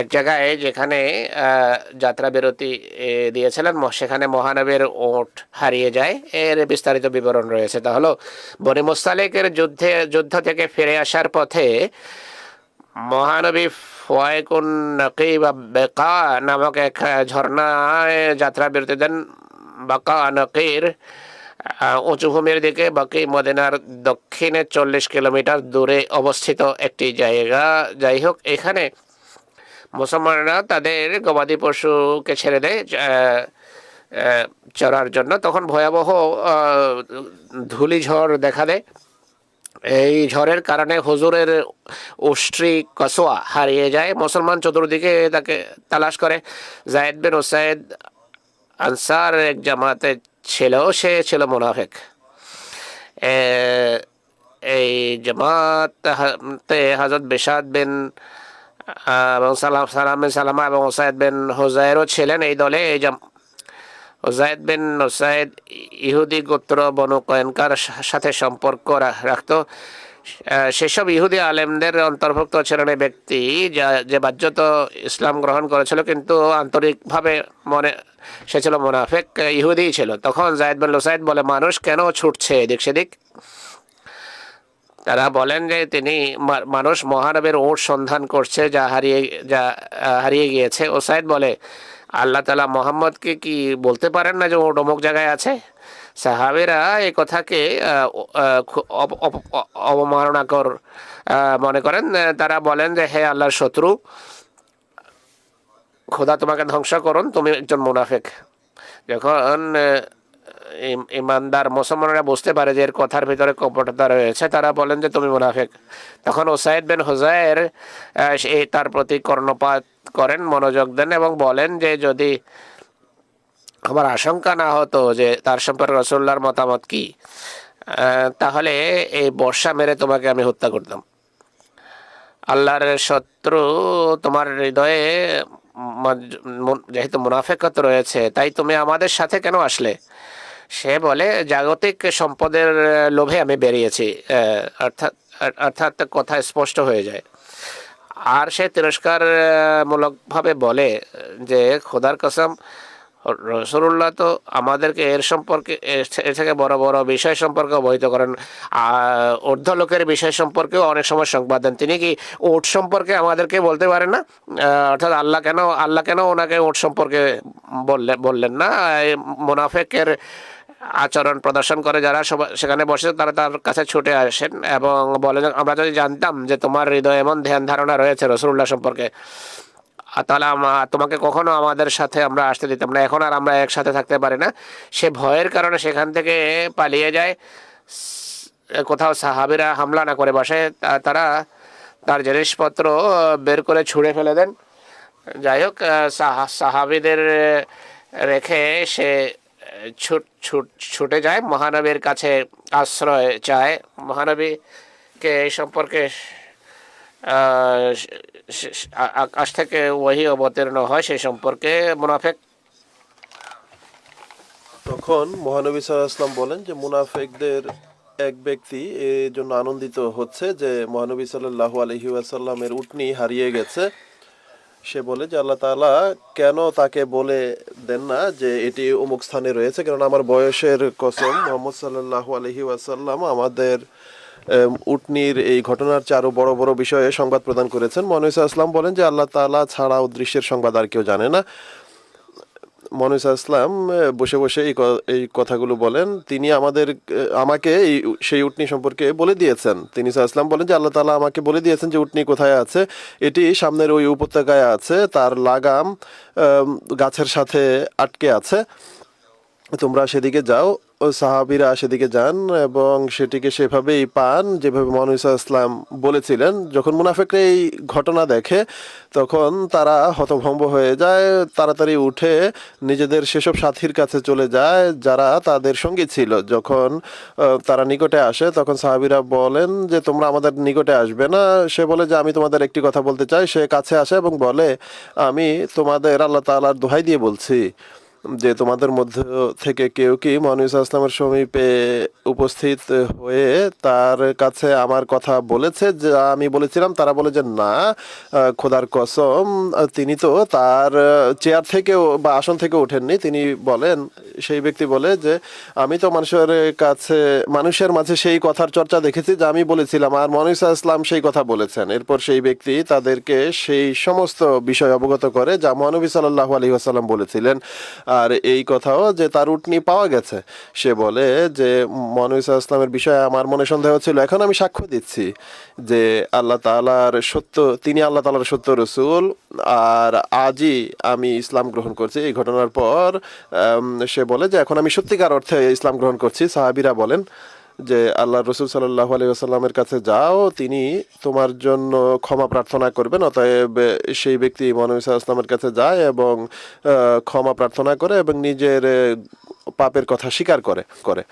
এক জায়গায় যেখানে যাত্রা বিরতি দিয়েছিলেন সেখানে মহানবীর ওট হারিয়ে যায়। এর বিস্তারিত বিবরণ রয়েছে। তা হলো, বনি মুস্তালিকের যুদ্ধে, যুদ্ধ থেকে ফিরে আসার পথে মহানবী ফয়েকুন নকি বা বেকা নামক এক ঝর্ণায় যাত্রা বিরতি দেন। বাকা নকির উঁচু ভূমির দিকে বাকি মদিনার দক্ষিণে চল্লিশ কিলোমিটার দূরে অবস্থিত একটি জায়গা। যাই হোক, এখানে মুসলমানরা তাদের গবাদি পশুকে ছেড়ে দেয় চড়ার জন্য। তখন ভয়াবহ ধূলিঝড় দেখা দেয়। এই ঝড়ের কারণে হুজুরের উষ্ট্রি কসোয়া হারিয়ে যায়। মুসলমান চতুর্দিকে তাকে তালাশ করে। জায়েদ বিন ওসাইদ আনসার এক জামাতে ছিল, সে ছিল মুনাফেক। এই জামাতে হজরত বেসাদ বিন এবং সালাম সালাম বিন সালামা এবং ওসাইদ বিন হোজাইরও ছিলেন এই দলে। এই ওসাইদ বিন ওসাইদ ইহুদি গোত্র বনু কয়েনকার সাথে সম্পর্ক রাখত। সেসব ইহুদি আলেমদের অন্তর্ভুক্ত ছিলেন এই ব্যক্তি, যা যে বাহ্যত ইসলাম গ্রহণ করেছিল, কিন্তু আন্তরিকভাবে মনে সে ছিল মোনাফেক, ইহুদিই ছিল। তখন জায়দ বিন লোসাইদ বলে, মানুষ কেন ছুটছে এদিক সেদিক তারা বলেন যে তিনি মানুষ মহানবের ওট সন্ধান করছে, যা হারিয়ে যা হারিয়ে গিয়েছে। ওসাইদ বলে, আল্লাহ তালা মোহাম্মদকে কি বলতে পারেন না যে ওট অমুক জায়গায় আছে? সাহাবেরা এ কথাকে অবমাননাকর মনে করেন। তারা বলেন যে, হে আল্লাহর শত্রু, খোদা তোমাকে ধ্বংস করুন, তুমি একজন মুনাফেক। যখন ইমানদার মুসলমানরা বুঝতে পারে যে এর কথার ভিতরে কপটতা রয়েছে। তারা বলেন যে, তুমি মুনাফেক। তখন ওসাইদ বিন হুজায়ের তার প্রতি কর্ণপাত করেন, মনোযোগ দেন এবং বলেন যে, যদি আমার আশঙ্কা না হতো যে তার সম্পর্কে রসুল্লাহর মতামত কি তাহলে এই বর্ষা মেরে তোমাকে আমি হত্যা করতাম। আল্লাহর শত্রু তোমার হৃদয়ে যেহেতু মুনাফেকত রয়েছে, তাই তুমি আমাদের সাথে কেন আসলে? সে বলে জাগতিক সম্পদের লোভে আমি বেরিয়েছি। অর্থাৎ অর্থাৎ কথা স্পষ্ট হয়ে যায়। আর সে তিরস্কার আহ, মূলকভাবে বলে যে খোদার কসম রসুল্লাহ তো আমাদেরকে এর সম্পর্কে এর- থেকে বড় বড় বিষয় সম্পর্কে অবহিত করেন। ঊর্ধ্ব লোকের বিষয় সম্পর্কেও অনেক সময় সংবাদ দেন। তিনি কি ওট সম্পর্কে আমাদেরকে বলতে পারেন না? অর্থাৎ আল্লাহ কেন আল্লাহ কেন ওনাকে ওট সম্পর্কে বললেন বললেন না? মুনাফেকের আচরণ প্রদর্শন করে যারা সেখানে বসে তারা তার কাছে ছুটে আসেন এবং বলেন আমরা যদি জানতাম যে তোমার হৃদয়ে এমন ধ্যান ধারণা রয়েছে রসুল্লাহ সম্পর্কে তাহলে তোমাকে কখনো আমাদের সাথে আমরা আসতে দিতাম না। এখন আর আমরা একসাথে থাকতে পারি না। সে ভয়ের কারণে সেখান থেকে পালিয়ে যায়। কোথাও সাহাবিরা হামলা না করে বসে। তারা তার জিনিসপত্র বের করে ছুঁড়ে ফেলে দেন। যাই হোক সাহা- সাহাবিদের রেখে সে ছুট ছুট, ছুটে যায়, মহানবীর কাছে আশ্রয় চায়। মহানবীকে এই সম্পর্কে আকাশ থেকে ওহি অবতীর্ণ হয় সেই সম্পর্কে মুনাফেক। তখন মহানবী সাল্লাম বলেন যে, মুনাফেকদের এক ব্যক্তি এর জন্য আনন্দিত হচ্ছে যে, মহানবী সাল্লাহ আলহি আসাল্লামের উটনি হারিয়ে গেছে। সে বলে যে আল্লাহ তালা কেন তাকে বলে দেন না যে এটি অমুক স্থানে রয়েছে? কারণ আমার বয়সের কসম, মোহাম্মদ সাল্লাহ আলহি ওয়াসাল্লাম আমাদের উটনির এই ঘটনার আরও বড় বড় বিষয়ে সংবাদ প্রদান করেছেন। মনুসা ইসলাম বলেন যে আল্লাহ তালা ছাড়া দৃশ্যের সংবাদ আর কেউ জানে না। মনুসা ইসলাম বসে বসে এই এই কথাগুলো বলেন। তিনি আমাদের আমাকে এই সেই উটনি সম্পর্কে বলে দিয়েছেন। তিনি ইসলাম বলেন যে, আল্লাহ তালা আমাকে বলে দিয়েছেন যে, উটনি কোথায় আছে? এটি সামনের ওই উপত্যকায় আছে, তার লাগাম গাছের সাথে আটকে আছে। তোমরা সেদিকে যাও। সাহাবিরা সেদিকে যান এবং সেটিকে সেভাবেই পান, যেভাবে মনুসা ইসলাম বলেছিলেন। যখন মুনাফেকরা এই ঘটনা দেখে, তখন তারা হতভম্ব হয়ে যায়, তাড়াতাড়ি উঠে নিজেদের সেসব সাথীর কাছে চলে যায়, যারা তাদের সঙ্গী ছিল। যখন তারা নিকটে আসে, তখন সাহাবিরা বলেন যে, তোমরা আমাদের নিকটে আসবে না। সে বলে যে, আমি তোমাদের একটি কথা বলতে চাই। সে কাছে আসে এবং বলে, আমি তোমাদের আল্লাহ তাআলার দোহাই দিয়ে বলছি। যে তোমাদের মধ্য থেকে কেউ কি আলাইহি ওয়াসাল্লামের সমীপে উপস্থিত হয়ে তার কাছে আমার কথা বলেছে? যা আমি বলেছিলাম, তারা বলে যে না, খোদার কসম, তিনি তো তার চেয়ার থেকেও বা আসন থেকে ওঠেননি। তিনি বলেন, সেই ব্যক্তি বলে যে, আমি তো মানুষের কাছে, মানুষের মাঝে সেই কথার চর্চা দেখেছি যা আমি বলেছিলাম, আর মনুসা ইসলাম সেই কথা বলেছেন। এরপর সেই ব্যক্তি তাদেরকে সেই সমস্ত বিষয় অবগত করে যা মহানবী সাল্লাহ আলী আসাল্লাম বলেছিলেন। আর এই কথাও যে তার উটনি পাওয়া গেছে। সে বলে যে মনুসা ইসলামের বিষয়ে আমার মনে সন্দেহ ছিল। এখন আমি সাক্ষ্য দিচ্ছি যে আল্লাহ তালার সত্য, তিনি আল্লাহ তালার সত্য রসুল। আর আজই আমি ইসলাম গ্রহণ করছি। এই ঘটনার পর সে বলে যে, এখন আমি সত্যিকার অর্থে ইসলাম গ্রহণ করছি। সাহাবিরা বলেন যে আল্লাহ রসুল সাল্লাহ আলী কাছে যাও, তিনি তোমার জন্য ক্ষমা প্রার্থনা করবেন। অতএব সেই ব্যক্তি মহানবী সাল্লাল্লাহু ইসলামের কাছে যায় এবং ক্ষমা প্রার্থনা করে এবং নিজের পাপের কথা স্বীকার করে করে।